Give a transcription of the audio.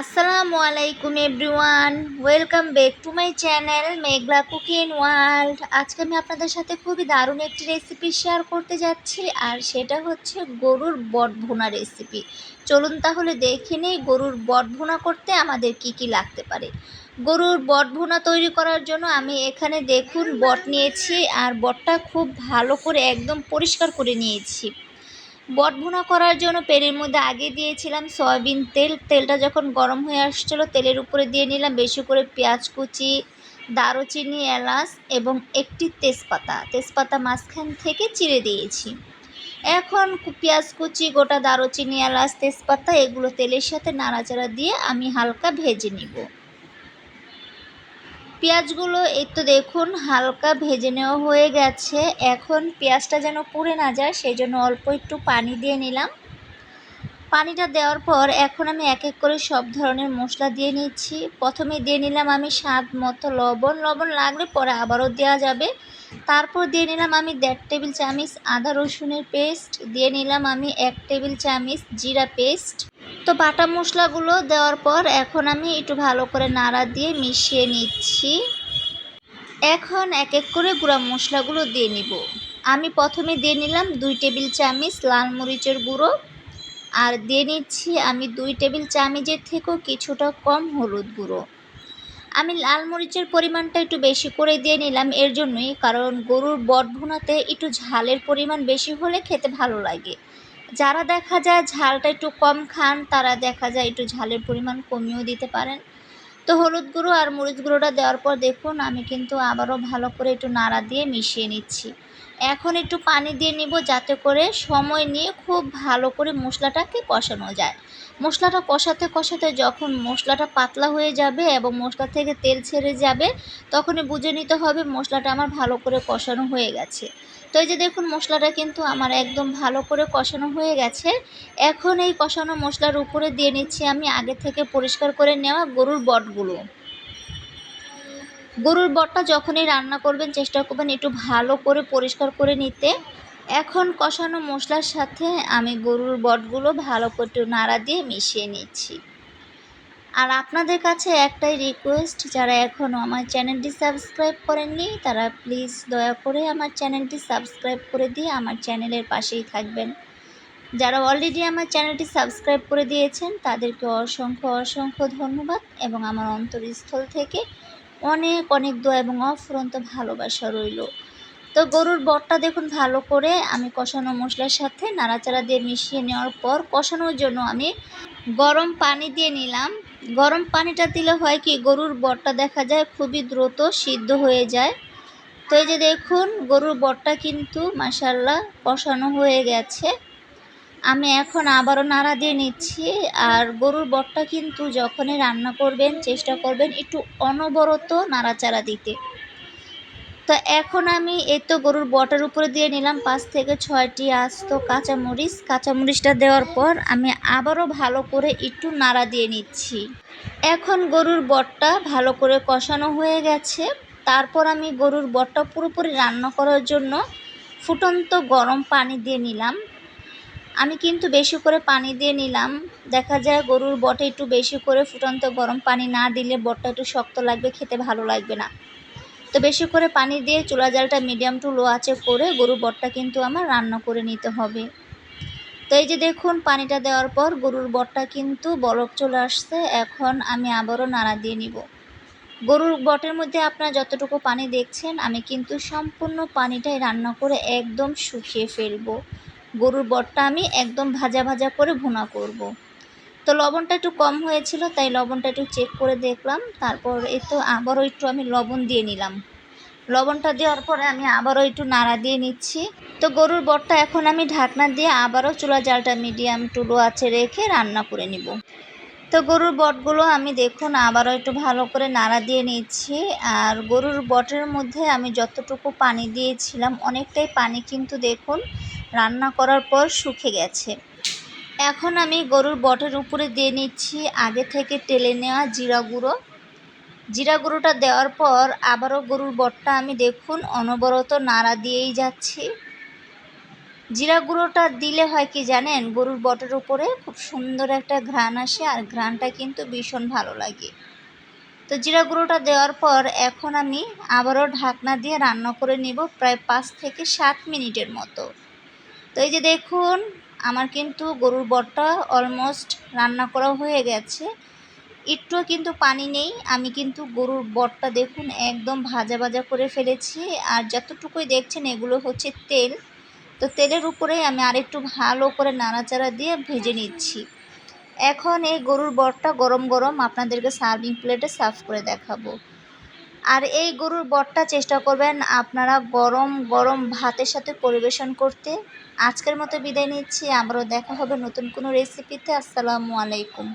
আসসালামু আলাইকুম everyone, welcome back to my channel Meghla cooking world. আজকে আমি আপনাদের সাথে খুবই দারুণ একটি রেসিপি শেয়ার করতে যাচ্ছি, আর সেটা হচ্ছে গরুর বট ভুনা রেসিপি চলুন তাহলে দেখে নিই গরুর বট ভুনা করতে আমাদের কি কি লাগতে পারে। গরুর বট ভুনা তৈরি করার জন্য আমি এখানে দেখুন বট নিয়েছি, আর বটটা খুব ভালো করে একদম পরিষ্কার করে নিয়েছি। বট ভুনা করার জন্য পেরের মধ্যে আগে দিয়েছিলাম সয়াবিন তেল। তেলটা যখন গরম হয়ে আসছিল, তেলের উপরে দিয়ে নিলাম বেশি করে পেঁয়াজ কুচি, দারুচিনি, এলাচ এবং একটি তেজপাতা। তেজপাতা মাঝখান থেকে চিড়ে দিয়েছি। এখন পেঁয়াজ কুচি, গোটা দারুচিনি, এলাচ, তেজপাতা, এগুলো তেলের সাথে নাড়াচাড়া দিয়ে আমি হালকা ভেজে নিব। পেঁয়াজগুলো, এই তো দেখুন, হালকা ভেজে নেওয়া হয়ে গেছে। এখন পেঁয়াজটা যেন পুড়ে না যায় সেই জন্য অল্প একটু পানি দিয়ে নিলাম। পানিটা দেওয়ার পর এখন আমি এক এক করে সব ধরনের মশলা দিয়ে নিচ্ছি। প্রথমে দিয়ে নিলাম আমি স্বাদ মতো লবণ। লবণ লাগলে পরে আবারও দেওয়া যাবে। তারপর দিয়ে নিলাম আমি দেড় টেবিল চামচ আদা রসুনের পেস্ট। দিয়ে নিলাম আমি এক টেবিল চামচ জিরা পেস্ট। তো বাটা মশলাগুলো দেওয়ার পর এখন আমি একটু ভালো করে নাড়া দিয়ে মিশিয়ে নিচ্ছি। এখন এক এক করে গুঁড়া মশলাগুলো দিয়ে নিব। আমি প্রথমে দিয়ে নিলাম দুই টেবিল চামচ লাল মরিচের গুঁড়ো। আর দিয়ে নিচ্ছি আমি দুই টেবিল চামচের থেকেও কিছুটা কম হলুদ গুঁড়ো। আমি লাল মরিচের পরিমাণটা একটু বেশি করে দিয়ে নিলাম এর জন্যই, কারণ গরুর বট ভুনাতে একটু ঝালের পরিমাণ বেশি হলে খেতে ভালো লাগে। যারা দেখা যায় ঝালটা একটু কম খান, তারা দেখা যায় একটু ঝালের পরিমাণ কমিয়েও দিতে পারেন। তো হলুদ গুঁড়ো আর মরিচ গুঁড়োটা দেওয়ার পর দেখুন, আমি কিন্তু আবারও ভালো করে একটু নাড়া দিয়ে মিশিয়ে নিচ্ছি। এখন একটু পানি দিয়ে নিব যাতে করে সময় নিয়ে খুব ভালো করে মশলাটাকে কষানো যায়। মশলাটা কষাতে কষাতে যখন মশলাটা পাতলা হয়ে যাবে এবং মশলা থেকে তেল ছেড়ে যাবে, তখনই বুঝে নিতে হবে মশলাটা আমার ভালো করে কষানো হয়ে গেছে। তো এই যে দেখুন, মশলাটা কিন্তু আমার একদম ভালো করে কষানো হয়ে গেছে। এখন এই কষানো মশলার উপরে দিয়ে নিচ্ছি আমি আগে থেকে পরিষ্কার করে নেওয়া গরুর বটগুলো। গরুর বটটা যখনই রান্না করবেন, চেষ্টা করবেন একটু ভালো করে পরিষ্কার করে নিতে। এখন কষানো মশলার সাথে আমি গরুর বটগুলো ভালো করে একটু নাড়া দিয়ে মিশিয়ে নিচ্ছি। আর আপনাদের কাছে একটাই রিকোয়েস্ট যারা এখনও আমার চ্যানেলটি সাবস্ক্রাইব করেননি, তারা প্লিজ দয়া করে আমার চ্যানেলটি সাবস্ক্রাইব করে দিয়ে আমার চ্যানেলের পাশেই থাকবেন। যারা অলরেডি আমার চ্যানেলটি সাবস্ক্রাইব করে দিয়েছেন, তাদেরকে অসংখ্য অসংখ্য ধন্যবাদ এবং আমার অন্তরস্থল থেকে অনেক অনেক দোয়া এবং অফুরন্ত ভালোবাসা রইল। তো গরুর বটটা দেখুন ভালো করে, আমি কষানো মশলার সাথে নাড়াচাড়া দিয়ে মিশিয়ে নেওয়ার পর কষানোর জন্য আমি গরম পানি দিয়ে নিলাম। গরম পানিটা দিলে হয় কি, গরুর বটটা দেখা যায় খুবই দ্রুত সিদ্ধ হয়ে যায়। তো এই যে দেখুন, গরুর বটটা কিন্তু মাসাল্লাহ কষানো হয়ে গেছে। আমি এখন আবারও নাড়া দিয়ে নিচ্ছি। আর গরুর বটটা কিন্তু যখনই রান্না করবেন, চেষ্টা করবেন একটু অনবরত নাড়াচাড়া দিতে। তো এখন আমি এই তো গরুর বটের উপরে দিয়ে নিলাম পাঁচ থেকে ছয়টি আস্ত কাঁচামরিচ। কাঁচামরিচটা দেওয়ার পর আমি আবারও ভালো করে একটু নাড়া দিয়ে নিচ্ছি। এখন গরুর বটটা ভালো করে কষানো হয়ে গেছে। তারপর আমি গরুর বটটা পুরোপুরি রান্না করার জন্য ফুটন্ত গরম পানি দিয়ে নিলাম। আমি কিন্তু বেশি করে পানি দিয়ে নিলাম। দেখা যায় গরুর বটে একটু বেশি করে ফুটন্ত গরম পানি না দিলে বটটা একটু শক্ত লাগবে, খেতে ভালো লাগবে না। তো বেশি করে পানি দিয়ে চুলা জালটা মিডিয়াম টু লো আঁচে করে গরুর বটটা কিন্তু আমার রান্না করে নিতে হবে। তো এই যে দেখুন, পানিটা দেওয়ার পর গরুর বটটা কিন্তু বরফ চলে আসছে। এখন আমি আবারও নাড়া দিয়ে নিব। গরুর বটের মধ্যে আপনারা যতটুকু পানি দেখছেন, আমি কিন্তু সম্পূর্ণ পানিটাই রান্না করে একদম শুকিয়ে ফেলব। গরুর বটটা আমি একদম ভাজা ভাজা করে ভুনা করব। তো লবণটা একটু কম হয়েছিল, তাই লবণটা একটু চেক করে দেখলাম। তারপর এই তো আবারও একটু আমি লবণ দিয়ে নিলাম। লবণটা দেওয়ার পরে আমি আবারও একটু নাড়া দিয়ে নিচ্ছি। তো গরুর বটটা এখন আমি ঢাকনা দিয়ে আবারও চুলা জালটা মিডিয়াম টু লো আছে রেখে রান্না করে নিব। তো গরুর বটগুলো আমি দেখুন আবারও একটু ভালো করে নাড়া দিয়ে নিচ্ছি। আর গরুর বটের মধ্যে আমি যতটুকু পানি দিয়েছিলাম, অনেকটাই পানি কিন্তু দেখুন রান্না করার পর শুকে গেছে। এখন আমি গরুর বটের উপরে দিয়ে নিচ্ছি, আগে থেকে টেলে নেওয়া জিরা গুঁড়ো। জিরা গুঁড়োটা দেওয়ার পর আবারও গরুর বটটা আমি দেখুন অনবরত নাড়া দিয়েই যাচ্ছি। জিরা গুঁড়োটা দিলে হয় কি জানেন? গরুর বটের উপরে খুব সুন্দর একটা ঘ্রাণ আসে আর ঘ্রাণটা কিন্তু ভীষণ ভালো লাগে। তো জিরা গুঁড়োটা দেওয়ার পর এখন আমি আবারও ঢাকনা দিয়ে রান্না করে নিব প্রায় পাঁচ থেকে সাত মিনিটের মতো। তো এই যে দেখুন, আমার কিন্তু গরুর বটটা অলমোস্ট রান্না করা হয়ে গেছে। একটুও কিন্তু পানি নেই। আমি কিন্তু গরুর বটটা দেখুন একদম ভাজা ভাজা করে ফেলেছি। আর যতটুকুই দেখছেন এগুলো হচ্ছে তেল। তো তেলের উপরেই আমি আরেকটু ভালো করে নাড়াচাড়া দিয়ে ভেজে নিচ্ছি। এখন এই গরুর বটটা গরম গরম আপনাদেরকে সার্ভিং প্লেটে সার্ভ করে দেখাবো। আর এই গরুর বটটা চেষ্টা করবেন আপনারা গরম গরম ভাতের সাথে পরিবেশন করতে। আজকের মতো বিদায় নিচ্ছি। আবারও দেখা হবে নতুন কোনো রেসিপিতে আসসালামু আলাইকুম।